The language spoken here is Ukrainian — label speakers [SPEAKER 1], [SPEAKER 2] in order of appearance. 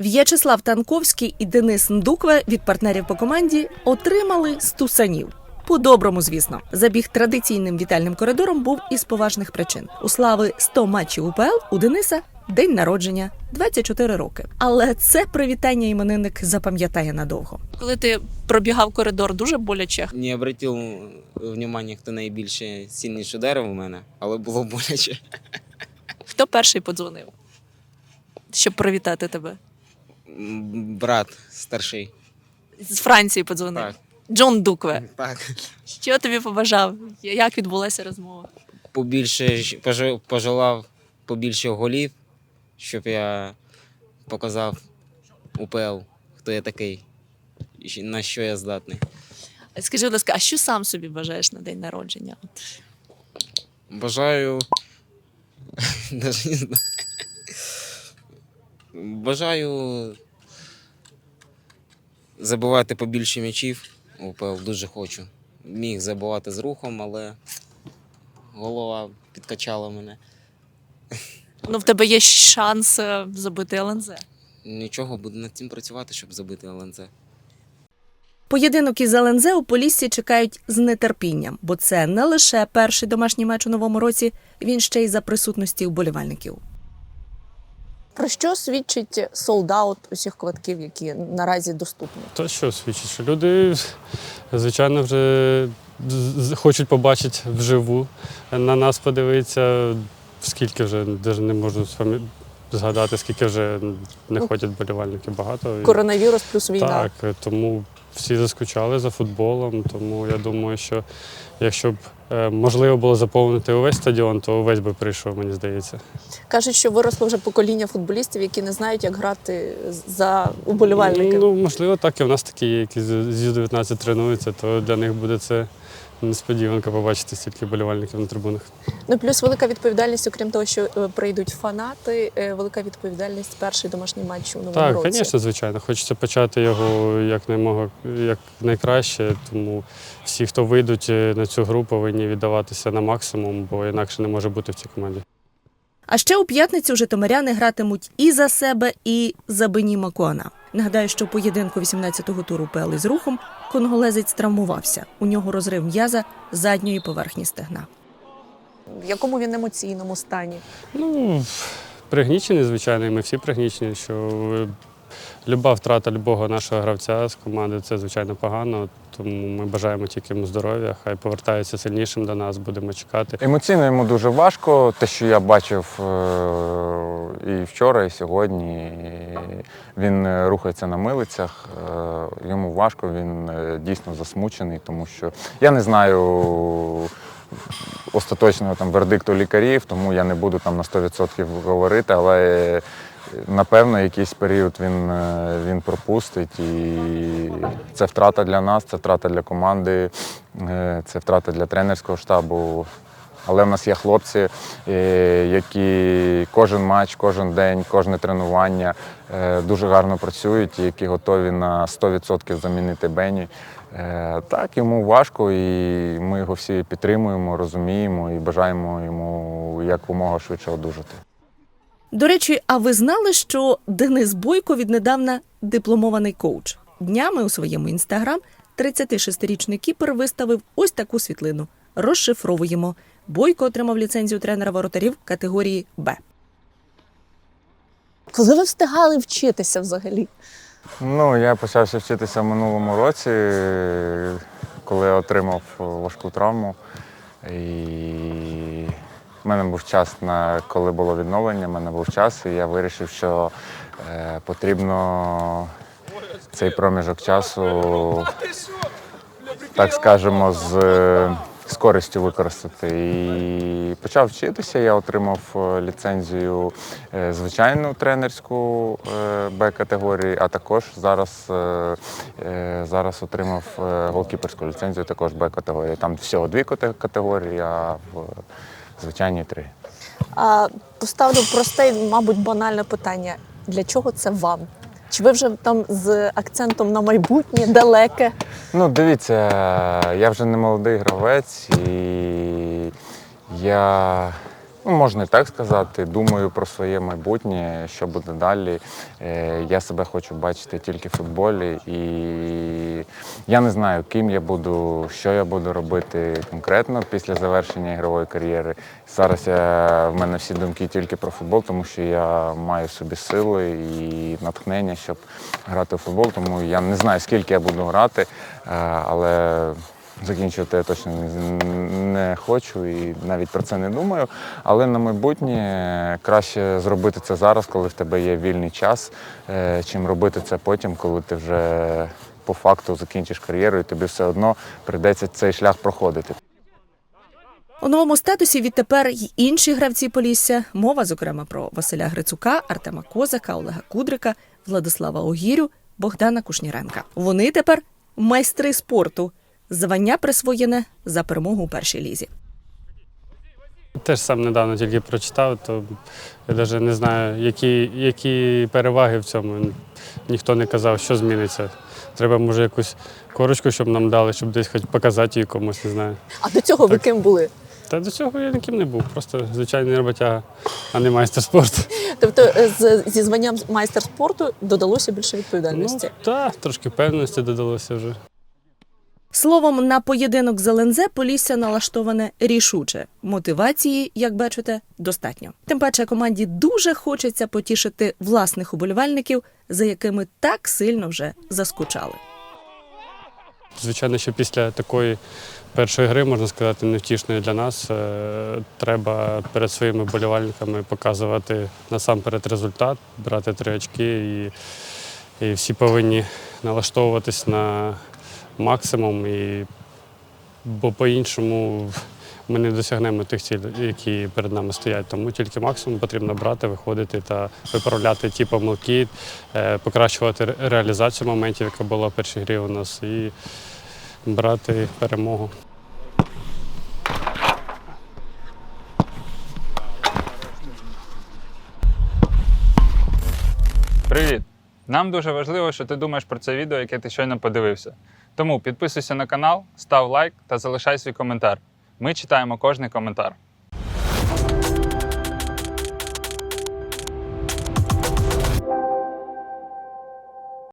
[SPEAKER 1] В'ячеслав Танковський і Денис Ндукве від партнерів по команді отримали стусанів. По-доброму, звісно, забіг традиційним вітальним коридором був із поважних причин. У слави 100 матчів УПЛ у Дениса день народження 24 роки. Але це привітання іменинник запам'ятає надовго.
[SPEAKER 2] Коли ти пробігав коридор, дуже боляче.
[SPEAKER 3] Не обратив внимання, хто найбільше сильніше ударив у мене, але було боляче.
[SPEAKER 2] Хто перший подзвонив, щоб привітати тебе?
[SPEAKER 3] Брат старший.
[SPEAKER 2] З Франції подзвонив.
[SPEAKER 3] Так.
[SPEAKER 2] Джон Дукве.
[SPEAKER 3] Так.
[SPEAKER 2] Що тобі побажав? Як відбулася розмова?
[SPEAKER 3] Побільше ж- пожа- пожелав побільше голів, щоб я показав УПЛ, хто я такий, і на що я здатний.
[SPEAKER 2] Скажи, будь ласка, а що сам собі бажаєш на день народження?
[SPEAKER 3] Бажаю. Даже не знаю. Бажаю забивати побільше м'ячів. УПЛ дуже хочу. Міг забивати з рухом, але голова підкачала мене.
[SPEAKER 2] Ну, в тебе є шанс е, забити ЛНЗ.
[SPEAKER 3] Нічого, буду над цим працювати, щоб забити ЛНЗ.
[SPEAKER 1] Поєдинок із ЛНЗ у Поліссі чекають з нетерпінням, бо це не лише перший домашній матч у новому році, він ще й за присутності вболівальників.
[SPEAKER 2] Про що свідчить солдаут усіх квитків, які наразі доступні?
[SPEAKER 4] То що свідчить, що люди, звичайно, вже хочуть побачити вживу, на нас подивитися, скільки вже навіть не можу згадати, скільки вже не
[SPEAKER 2] Ну,
[SPEAKER 4] ходять болівальники багато.
[SPEAKER 2] Коронавірус плюс війна.
[SPEAKER 4] Так, тому всі заскучали за футболом. Тому я думаю, що якщо б е, можливо було заповнити увесь стадіон, то увесь би прийшов, мені здається.
[SPEAKER 2] Кажуть, що виросло вже покоління футболістів, які не знають, як грати за уболівальників.
[SPEAKER 4] Ну, можливо, так і в нас такі є, які з 19 тренуються, то для них буде це несподіванка побачити стільки болівальників на трибунах.
[SPEAKER 2] Ну плюс велика відповідальність, окрім того, що е, прийдуть фанати, е, велика відповідальність перший домашній матч у новому
[SPEAKER 4] Так,
[SPEAKER 2] році.
[SPEAKER 4] звісно, звичайно. Хочеться почати його як наймого, як найкраще. Тому всі, хто вийдуть е, на цю гру, повинні віддаватися на максимум, бо інакше не може бути в цій команді.
[SPEAKER 1] А ще у п'ятницю житомиряни гратимуть і за себе, і за Бені Макуана. Нагадаю, що поєдинку 18-го туру ПЛ із рухом конголезець травмувався. У нього розрив м'яза задньої поверхні стегна.
[SPEAKER 2] В якому він емоційному стані?
[SPEAKER 4] Ну, пригнічений, звичайно, ми всі пригнічені, що е, люба втрата любого нашого гравця з команди це звичайно погано. Тому ми бажаємо тільки йому здоров'я, хай повертається сильнішим до нас, будемо чекати.
[SPEAKER 5] Емоційно йому дуже важко. Те, що я бачив е, і вчора, і сьогодні. Він е, рухається на милицях. е, Йому важко, він дійсно засмучений, тому що я не знаю остаточного там вердикту лікарів, тому я не буду там на 100% говорити, але напевно якийсь період він, е, він пропустить. І це втрата для нас, це втрата для команди, е, це втрата для тренерського штабу. Але в нас є хлопці, е, які кожен матч, кожен день, кожне тренування дуже гарно працюють, які готові на 100% замінити Бені. Так, йому важко, і ми його всі підтримуємо, розуміємо і бажаємо йому якомога швидше одужати.
[SPEAKER 1] До речі, а ви знали, що Денис Бойко віднедавна дипломований коуч? Днями у своєму інстаграм 36-річний кіпер виставив ось таку світлину. Розшифровуємо. Бойко отримав ліцензію тренера воротарів категорії Б.
[SPEAKER 2] Коли ви встигали вчитися взагалі?
[SPEAKER 5] Ну, я почався вчитися в минулому році, коли я отримав важку травму. І в мене був час, на коли було відновлення, в мене був час, і я вирішив, що е, потрібно цей проміжок часу, так скажемо, з, з користю використати. І почав вчитися. Я отримав е, ліцензію е, звичайну тренерську е, Б-категорії, а також зараз, е, зараз отримав голкіперську ліцензію також Б-категорії. Там всього дві категорії, а в звичайній три.
[SPEAKER 2] А, поставлю просте, мабуть, банальне питання: для чого це вам? Чи ви вже там з акцентом на майбутнє далеке?
[SPEAKER 5] Ну, дивіться, я вже не молодий гравець, і я можна і так сказати. Думаю про своє майбутнє, що буде далі. Е, Я себе хочу бачити тільки в футболі, і я не знаю, ким я буду, що я буду робити конкретно після завершення ігрової кар'єри. Зараз я, в мене всі думки тільки про футбол, тому що я маю собі сили і натхнення, щоб грати в футбол. Тому я не знаю, скільки я буду грати, е, але Закінчувати я точно не, хочу і навіть про це не думаю. Але на майбутнє краще зробити це зараз, коли в тебе є вільний час, е, чим робити це потім, коли ти вже по факту закінчиш кар'єру, і тобі все одно прийдеться цей шлях проходити.
[SPEAKER 1] У новому статусі відтепер й інші гравці Полісся. Мова, зокрема, про Василя Грицука, Артема Козака, Олега Кудрика, Владислава Огірю, Богдана Кушніренка. Вони тепер майстри спорту. Звання присвоєне за перемогу у першій лізі.
[SPEAKER 4] Теж сам недавно тільки прочитав, то я навіть не знаю, які, які переваги в цьому. Ніхто не казав, що зміниться. Треба, може, якусь корочку, щоб нам дали, щоб десь хоч показати її комусь, не знаю.
[SPEAKER 2] А до цього ви ким були?
[SPEAKER 4] Та до цього я ніким не був, просто звичайний роботяга, а не майстер спорту.
[SPEAKER 2] Тобто е, з, зі званням майстер спорту додалося більше
[SPEAKER 4] Ну,
[SPEAKER 2] відповідальності.
[SPEAKER 4] так, трошки впевненості додалося вже.
[SPEAKER 1] Словом, на поєдинок з ЛНЗ Полісся налаштоване рішуче. Мотивації, як бачите, достатньо. Тим паче команді дуже хочеться потішити власних уболівальників, за якими так сильно вже заскучали.
[SPEAKER 4] Звичайно, що після такої першої гри, можна сказати, невтішної для нас, е, треба перед своїми болівальниками показувати насамперед результат, брати три очки, і, і всі повинні налаштовуватись на максимум, і, бо по-іншому ми не досягнемо тих цілей, які перед нами стоять. Тому тільки максимум потрібно брати, виходити та виправляти ті помилки, е, покращувати реалізацію моментів, яка була в першій грі у нас, і брати перемогу.
[SPEAKER 6] Нам дуже важливо, що ти думаєш про це відео, яке ти щойно подивився. Тому підписуйся на канал, став лайк та залишай свій коментар. Ми читаємо кожний коментар.